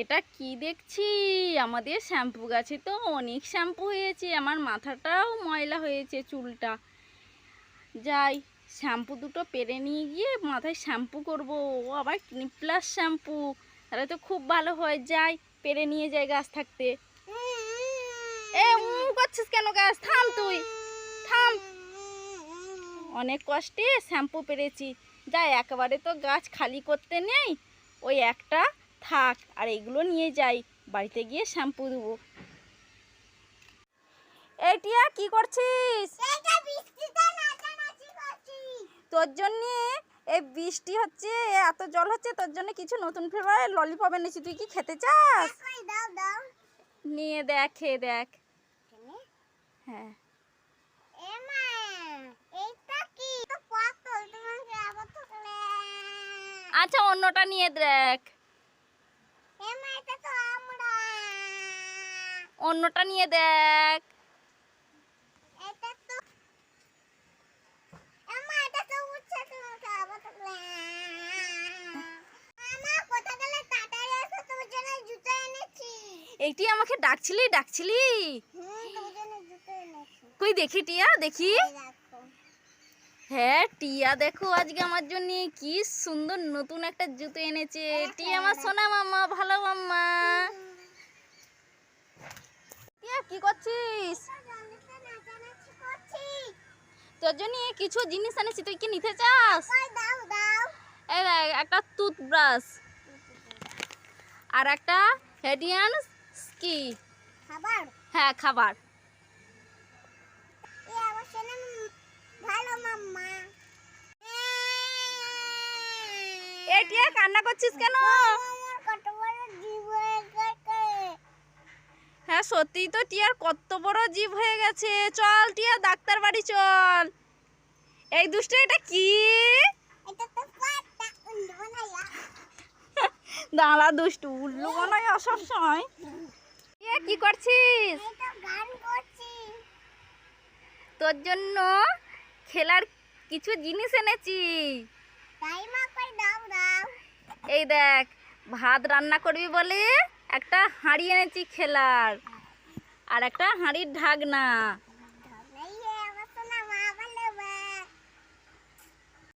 এটা কি দেখছি? আমাদের শ্যাম্পু গাছে তো অনেক শ্যাম্পু হয়েছে, আমার মাথাটাও ময়লা হয়েছে চুলটা। যাই, শ্যাম্পু দুটো পেরে নিয়ে গিয়ে মাথায় শ্যাম্পু করব। ও আবার প্লাস শ্যাম্পু, তাহলে তো খুব ভালো হয়। যাই, পেরে নিয়ে যাই গাছ থাকতে। এ করছিস কেন গাছ? থাম তুই, থাম। অনেক কষ্টে শ্যাম্পু পেরেছি। যাই, একেবারে তো গাছ খালি করতে নেই, ওই একটা থাক আর এগুলো নিয়ে যাই। বাড়িতে গিয়ে শ্যাম্পু দেবো। এই টিয়া কি করছিস? তোর জন্যে এই বৃষ্টি হচ্ছে এত জল হচ্ছে তোর জন্য কিছু নতুন ফ্লেভারের ললিপপ এনেছি। তুই কি খেতে চাস? নিয়ে দেখ খেয়ে দেখ। হ্যাঁ। আচ্ছা অন্যটা নিয়ে দেখ। অন্যটা নিয়ে দেখ। এইটি আমাকে ডাকছিলি ডাকছিলি? কই দেখি টিয়া দেখি। হ্যাঁ টিয়া দেখো আজকে আমার জন্য কি সুন্দর নতুন একটা জুতো এনেছে। টিয়া আমার সোনা মামা ভালো মাম্মা টিয়া কি করছিস? তোর জন্য কিছু জিনিস এনেছি তুই কি নিতে চাস? এই দেখ, একটা টুথব্রাশ আর একটা হেডিয়ান স্কি খাবার? হ্যাঁ খাবার। এ আমার সোনা ভালো মাম্মা। এ টিয়া কান্না করছিস কেন? সত্যিই তো টিয়ার কত বড় জীব হয়ে গেছে। চল টিয়া ডাক্তার বাড়ি চল। এই দুষ্ট এটা কি? দাঁড়া দুষ্টু উল্লু মনে হয় অসব সময়। টিয়া কি করছিস? তোর জন্য খেলার কিছু জিনিস এনেছি। এই দেখ ভাত রান্না করবি বলে একটা হাঁড়ি এনেছি খেলার। আর একটা হাঁড়ির ঢাকনা।